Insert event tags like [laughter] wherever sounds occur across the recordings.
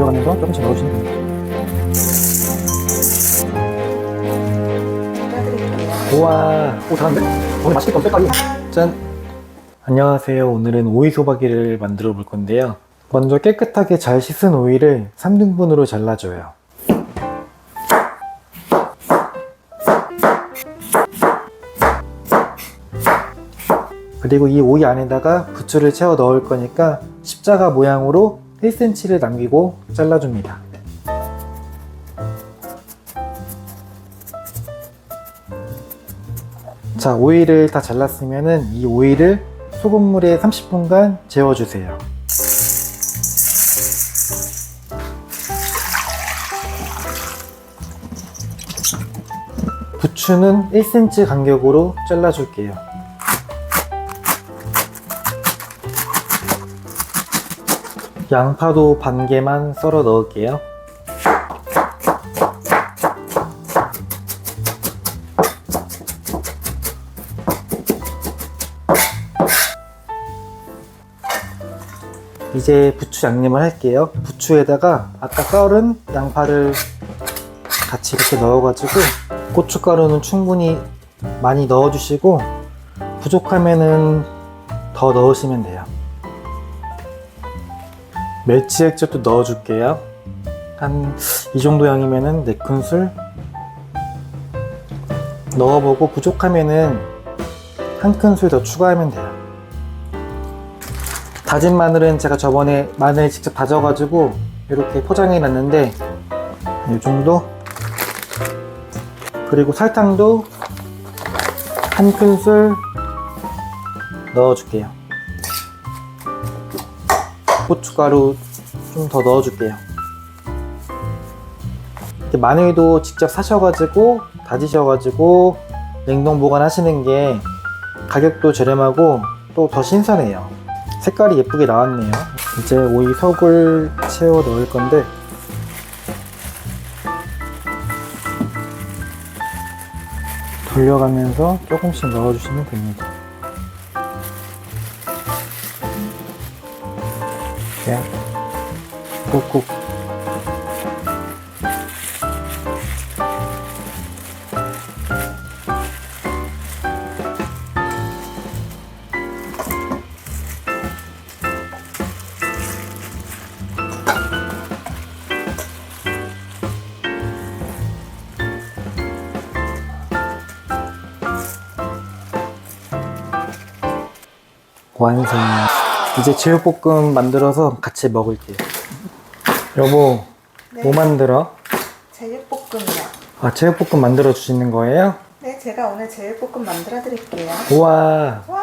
돌려가면서 조금씩 넣어주시면 됩니다. 우와, 오 잘하는데? 오늘 맛있겠다, 색깔이. 짠! 안녕하세요. 오늘은 오이 소박이를 만들어 볼 건데요. 먼저 깨끗하게 잘 씻은 오이를 3등분으로 잘라줘요. 그리고 이 오이 안에다가 부추를 채워 넣을 거니까 십자가 모양으로 1cm를 남기고 잘라줍니다. 자, 오이를 다 잘랐으면은 이 오이를 소금물에 30분간 재워주세요. 부추는 1cm 간격으로 잘라줄게요. 양파도 반 개만 썰어 넣을게요. 이제 부추 양념을 할게요. 부추에다가 아까 썰은 양파를 같이 이렇게 넣어가지고 고춧가루는 충분히 많이 넣어주시고 부족하면은 더 넣으시면 돼요. 멸치 액젓도 넣어줄게요. 한 이 정도 양이면은 4큰술 넣어보고 부족하면은 한 큰술 더 추가하면 돼요. 다진 마늘은 제가 저번에 마늘 직접 다져가지고 이렇게 포장해 놨는데 이 정도 그리고 설탕도 한 큰술 넣어줄게요 고춧가루 좀 더 넣어줄게요 마늘도 직접 사셔가지고 다지셔가지고 냉동 보관하시는 게 가격도 저렴하고 또 더 신선해요 색깔이 예쁘게 나왔네요. 이제 오이 속을 채워 넣을 건데 돌려가면서 조금씩 넣어주시면 됩니다. 이렇게 꾹꾹 완성. 이제 제육볶음 만들어서 같이 먹을게요. 여보, 뭐 만들어? 제육볶음이요. 아, 제육볶음 만들어 주시는 거예요? 네, 제가 오늘 제육볶음 만들어 드릴게요. 우와, 와!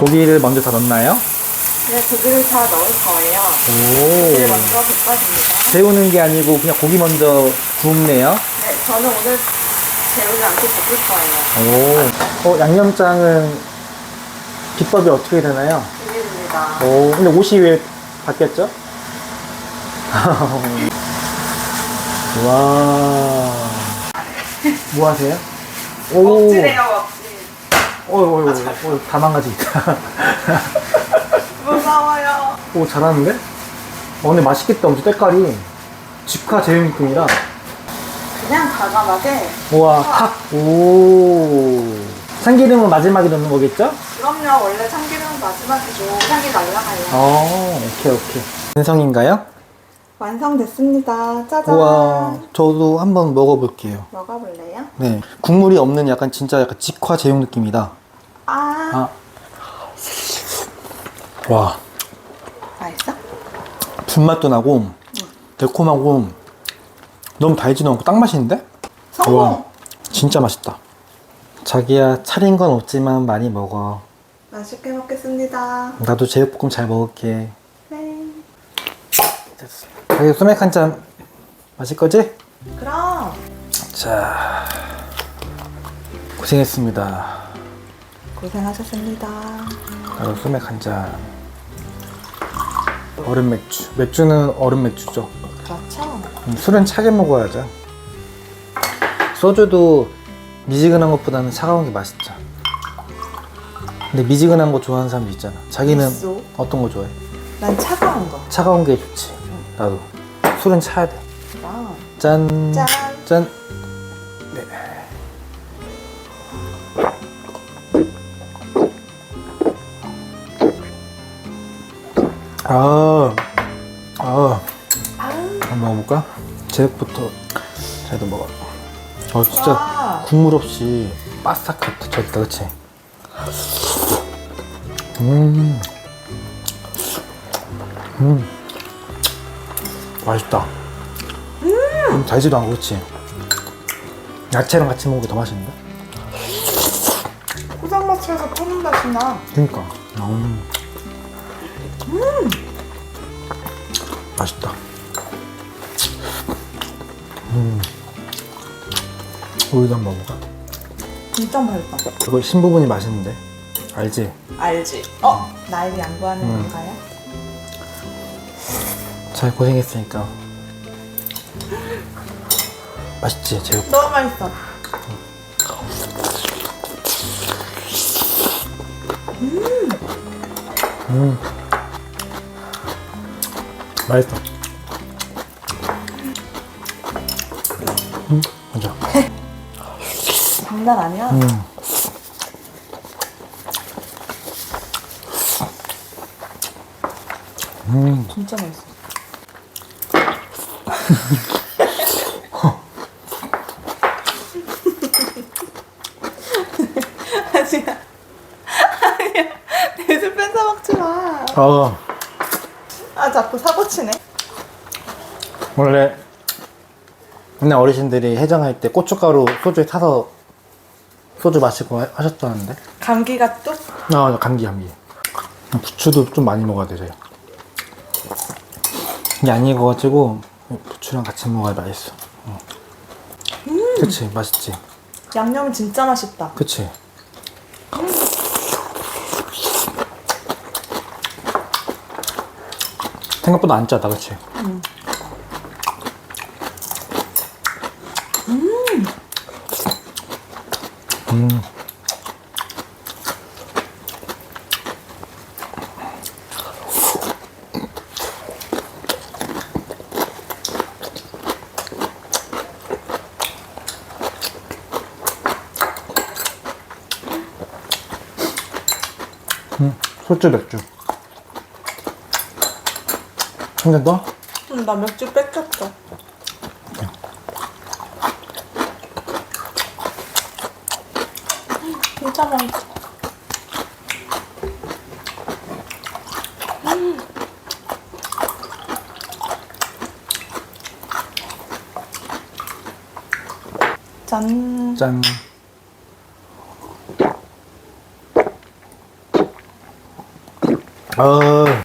고기를 먼저 다 넣나요? 네, 고기를 다 넣을 거예요. 고기를 오, 먼저 볶아줍니다. 재우는 게 아니고 그냥 고기 먼저 굽네요. 네, 저는 오늘 재우지 않고 볶을 거예요. 오, 어, 양념장은 비법이 어떻게 되나요? 비밀입니다. 오, 근데 옷이 왜 바뀌었죠? [laughs] 와, 뭐 하세요? 오, 억지래요, 억지. 어, 어, 어, 어, 다 망가지겠다. [laughs] 무서워요. 오, 잘하는데? 어, 근데 맛있겠다, 엄청 때깔이. 직화 제육볶음이라. 그냥 과감하게. 우와, 탁. 오. 참기름은 마지막에 넣는 거겠죠? 그럼요, 원래 참기름은 마지막이죠. 향이 날라가요. 어, 오케이, 오케이. 완성인가요? 완성됐습니다. 짜잔. 우와, 저도 한번 먹어볼게요. 먹어볼래요? 네. 국물이 없는 약간 진짜 약간 직화 제육 느낌이다. 아, 아. 와, 맛있어? 불맛도 나고, 달콤하고, 너무 달지도 않고 딱 맛있는데? 성공! 우와, 진짜 맛있다. 자기야, 차린 건 없지만 많이 먹어. 맛있게 먹겠습니다. 나도 제육볶음 잘 먹을게. 네. 자기 소맥 한 잔 마실 거지? 그럼. 자, 고생했습니다. 고생하셨습니다. 나도 소맥 한 잔. 얼음 맥주. 맥주는 얼음 맥주죠. 그렇죠. 음, 술은 차게 먹어야죠. 소주도 미지근한 것보다는 차가운 게 맛있죠. 근데 미지근한 거 좋아하는 사람도 있잖아. 자기는 있어. 어떤 거 좋아해? 난 차가운 거. 차가운 게 좋지. 나도. 술은 차야 돼. 아, 짠. 짠. 짠. 네. 아, 아, 한번 먹어볼까? 제육부터 제도 먹어. 어, 진짜 와. 국물 없이 바싹하게 터졌다, 그치? 음, 음, 맛있다. 음, 달지도 않고, 그치? 야채랑 같이 먹는 게 더 맛있는데? 포장마차에서 파는 맛이 나. 그니까. 음. 맛있다. 음. 우유도 한번 먹어볼까? 진짜 맛있다. 그거 신부분이 맛있는데. 알지? 알지? 어? 나에게 양보하는 음. 건가요? 잘 고생했으니까. 맛있지, 제육. 너무 맛있어. 음. 맛있어. 장난 아니야? 음. 음. 진짜 맛있어. [laughs] 아니야. 아니야. 내술 뺏어 먹지 마. 어, 아, 자꾸 사고 치네. 원래 옛날 어르신들이 해장할 때 고춧가루 소주에 타서 소주 마시고 하- 하셨다는데. 감기가 뚝? 아, 감기, 감기. 부추도 좀 많이 먹어야 되세요. 이게 안 익어가지고 부추랑 같이 먹어야 맛있어. 어. 그치, 맛있지. 양념이 진짜 맛있다. 그치. 생각보다 안 짜다, 그치? 음. 음, 소주 맥주. 한 잔 더? 음, 나 맥주 뺏겼어. 진짜 맛있어. 짠. 짠. 아,